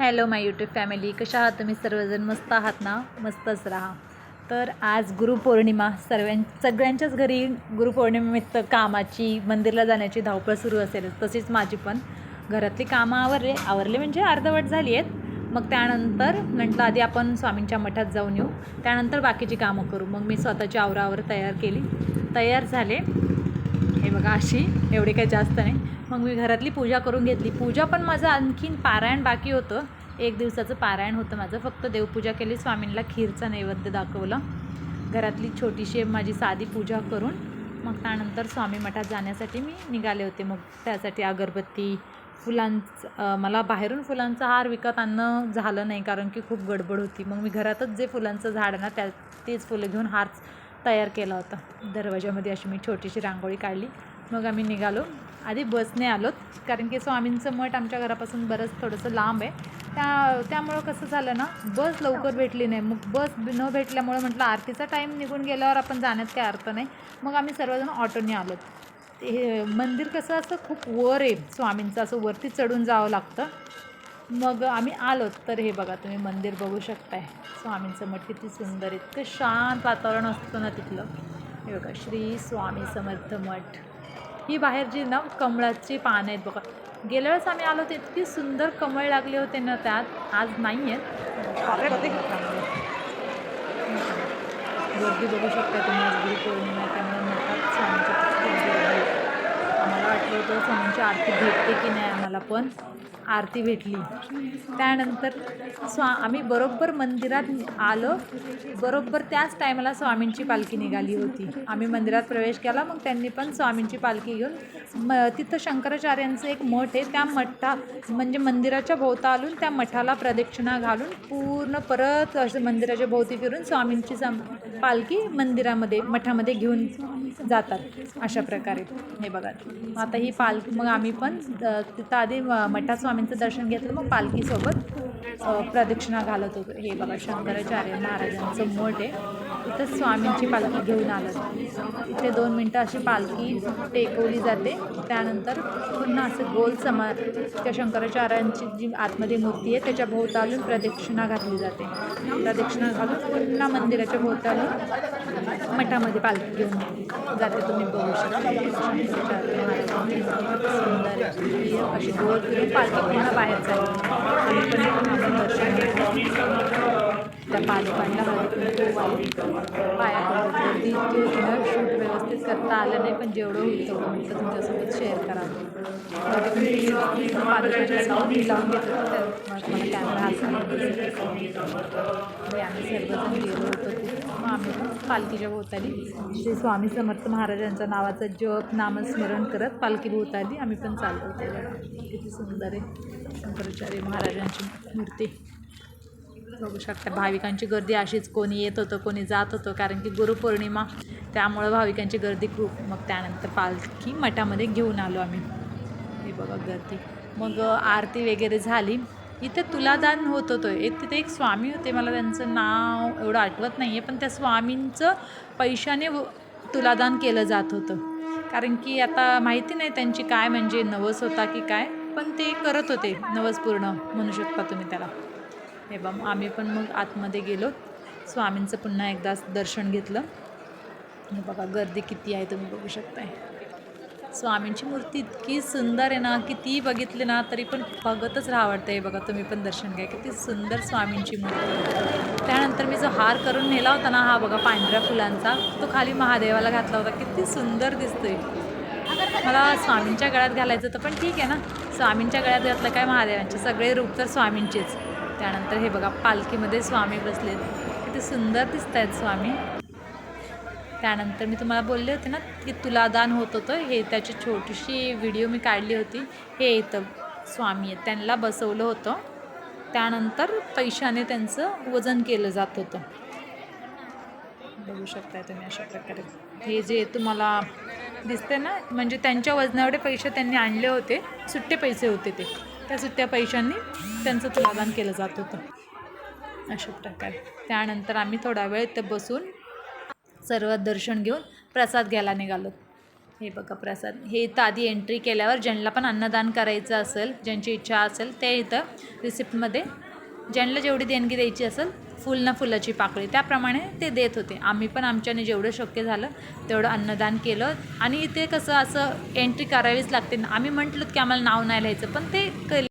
Hello माय YouTube family कशा आहात तुम्ही? सर्वजण मस्त आहात ना? मस्तच राहा. तर आज गुरुपौर्णिमा. सर्वां सगळ्यांच्याच घरी गुरुपौर्णिमेनिमित्त कामाची मंदिरला जाण्याची धावपळ सुरू असेल. तशीच माझी पण. घरातली कामं आवरले आवरले म्हणजे अर्धवट झाली आहेत. मग त्यानंतर म्हटलं आधी आपण स्वामींच्या मठात जाऊन येऊ. त्यानंतर बाकीची कामं करू. मग मी स्वतःची आवरावर तयार केली. तयार झाले. हे बघा अशी एवढी काही जास्त नाही. मग मी घरातली पूजा करून घेतली. पूजा पण माझं आणखीन पारायण बाकी होतं. एक दिवसाचं पारायण होतं माझं. फक्त देवपूजा केली. स्वामींना खीरचा नैवेद्य दाखवलं. घरातली छोटीशी माझी साधी पूजा करून मग त्यानंतर स्वामी मठात जाण्यासाठी मी निघाले होते. मग त्यासाठी अगरबत्ती फुलांचं मला बाहेरून फुलांचा हार विकत आणणं झालं नाही कारण की खूप गडबड होती. मग मी घरातच जे फुलांचं झाड आहे ना त्या तेच फुलं घेऊन हार तयार केला होता. दरवाजामध्ये अशी मी छोटीशी रांगोळी काढली. मग आम्ही निघालो. आधी बसने आलोत. कारण की स्वामींचं मठ आमच्या घरापासून बरंच थोडंसं लांब आहे. त्या त्यामुळं कसं झालं ना बस लवकर भेटली नाही. मग बस न भेटल्यामुळं म्हटलं आरतीचा टाईम निघून गेल्यावर आपण जाण्यात काही अर्थ नाही. मग आम्ही सर्वजण ऑटोने आलोत. ते हे मंदिर कसं असं खूप वर आहे. स्वामींचं असं वरती चढून जावं लागतं. मग आम्ही आलोत तर हे बघा तुम्ही मंदिर बघू शकताय. स्वामींचं मठ किती सुंदर इतकं शांत वातावरण असतं ना तिथलं. हे बघा श्री स्वामी समर्थ मठ. ही बाहेर जी ना कमळाची पानं आहेत बघा. गेल्या वेळेस आम्ही आलो तर इतकी सुंदर कमळ लागले होते ना त्यात. आज नाही आहेत गर्दी बघू शकता तुम्ही. आज गुरुपौर्णिमा त्यामुळे मठात. आम्हाला वाटलं होतं स्वामींची आरती भेटते की नाही. आम्हाला पण आरती भेटली. त्यानंतर स्वा आम्ही बरोबर मंदिरात आलो. बरोबर त्याच टायमाला स्वामींची पालखी निघाली होती. आम्ही मंदिरात प्रवेश केला. मग त्यांनी पण स्वामींची पालखी घेऊन म तिथं शंकराचार्यांचं एक मठ आहे. त्या मठा म्हणजे मंदिराच्या भोवतालून त्या मठाला प्रदक्षिणा घालून पूर्ण परत असं मंदिराच्या भोवती फिरून स्वामींची सम पालखी मंदिरामध्ये मठामध्ये घेऊन जातात. अशा प्रकारे. हे बघा. आता ही पालखी मग आम्ही पण तिथं आधी म- स्वामींचं दर्शन घेतलं मग पालखीसोबत प्रदक्षिणा घालत होतो. हे बघा शंकराचार्य महाराजांचं मठ आहे. तिथं स्वामींची पालखी घेऊन आलं. इथे दोन मिनटं अशी पालखी टेकवली जाते. त्यानंतर पुन्हा असं गोल समा त्या शंकराचार्यांची जी आतमध्ये मूर्ती आहे त्याच्या भोवतालून प्रदक्षिणा घातली जाते. प्रदक्षिणा घालून पुन्हा मंदिराच्या भोवतालून मठामध्ये पालखी घेऊन जाते तुम्ही बघू शकता. सुंदर अशी गोल फिरून पालखी पुन्हा बाहेर जाते त्या पालकांना हळदी कुंकू वाहून पाया शूट व्यवस्थित करता आलं नाही पण जेवढं होईल तेवढं म्हटलं तुमच्यासोबत शेअर करावं हळदी कुंकू पालकांच्या लावून मी घेतलं तर मग मला कॅमेरा हातात आम्ही सर्वजण गेलो होतो मग आम्ही पालखीच्या भोवताली श्री स्वामी समर्थ महाराजांच्या नावाचं जप नामस्मरण करत पालखी भोवताली आम्ही पण चालतो. होते किती सुंदर आहे. शंकराचार्य महाराजांची मूर्ती. बघू शकता. भाविकांची गर्दी अशीच कोणी येत होतं कोणी जात होतं कारण की गुरुपौर्णिमा त्यामुळं भाविकांची गर्दी खूप. मग त्यानंतर पालखी मठामध्ये घेऊन आलो आम्ही. हे बघा गर्दी. मग आरती वगैरे झाली. इथे तुलादान होत होतं. एक तिथे एक स्वामी होते. मला त्यांचं नाव एवढं आठवत नाही आहे पण त्या स्वामींचं पैशाने व- तुलादान केलं जात होतं. कारण की आता माहिती नाही त्यांची काय म्हणजे नवस होता की काय पण ते करत होते नवस पूर्ण म्हणू शकता तुम्ही त्याला. हे बा आम्ही पण मग आतमध्ये गेलो. स्वामींचं पुन्हा एकदा दर्शन घेतलं. हे बघा गर्दी किती आहे तुम्ही बघू शकताय. स्वामींची मूर्ती इतकी सुंदर आहे ना किती बघितली ना तरी पण बघतच राहा वाटतं बघा तुम्ही पण दर्शन घ्या. किती सुंदर स्वामींची मूर्ती. त्यानंतर मी जो हार करून नेला होता ना हा बघा पांढऱ्या फुलांचा तो खाली महादेवाला घातला होता. किती सुंदर दिसतोय. मला स्वामींच्या गळ्यात घालायचं होतं पण ठीक आहे ना. स्वामींच्या गळ्यात घातलं काय महादेवांचे? सगळे रूप तर स्वामींचेच. त्यानंतर हे बघा पालखीमध्ये स्वामी बसलेत. किती सुंदर दिसत आहेत स्वामी. त्यानंतर मी तुम्हाला बोलले होते ना की तुलादान होत होतं. हे त्याची छोटीशी व्हिडिओ मी काढली होती. हे इथं स्वामी आहेत. त्यांना बसवलं होतं. त्यानंतर पैशाने त्यांचं वजन केलं जात होतं. बघू शकताय तुम्ही अशा प्रकारे. हे जे तुम्हाला दिसते ना म्हणजे त्यांच्या वजनावडे पैसे त्यांनी आणले होते. सुट्टे पैसे होते ते. त्या सुट्ट्या पैशांनी त्यांचं तुलादान केलं जात होतं. अशा प्रकारे. त्यानंतर आम्ही थोडा वेळ इथे बसून सर्व दर्शन घेऊन प्रसाद घ्यायला निघालो. हे बघा प्रसाद. हे इथं आधी एंट्री केल्यावर ज्यांना पण अन्नदान करायचं असेल ज्यांची इच्छा असेल ते इथं रिसिप्टमध्ये ज्यांना जेवढी देणगी द्यायची असेल फुल ना फुलाची पाकळी. त्याप्रमाणे ते देत होते. आम्ही पण आमच्याने जेवढं शक्य झालं तेवढं अन्नदान केलं. आणि इथे कसं असं एंट्री करावीच लागते आम्ही म्हटलं की आम्हाला नाव नाही लिहायचं पण ते क